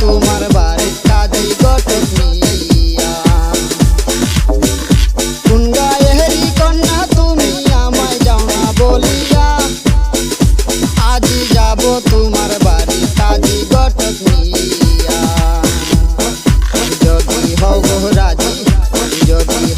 তোমার বাড়ি সাজিGotছিয়া গুণ গাই হরি কন্যা তুমি আমায় দাও না বলিয়া আজই যাব তোমার বাড়ি সাজিGotছিয়া কষ্ট কই হও রাজা যদি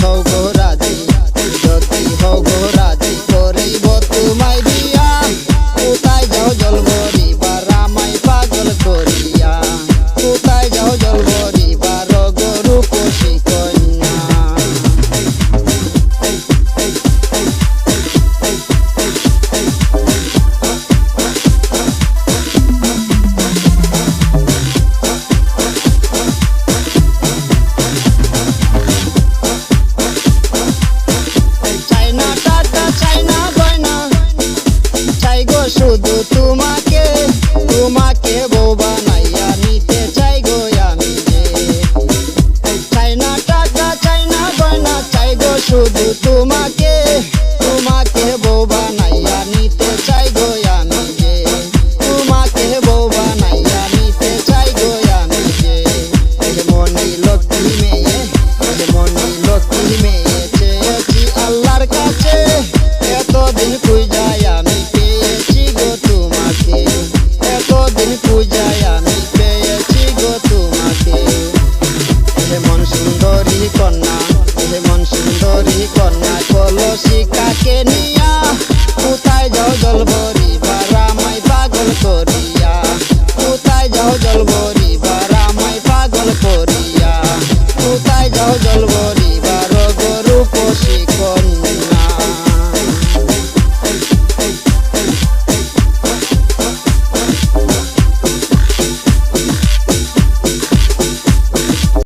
শুধু তোমাকে তোমাকে বউ বানাইয়া নিতে চাই গো আমি চাই না টাকা চাই না গয়না চাই গো শুধু শিখ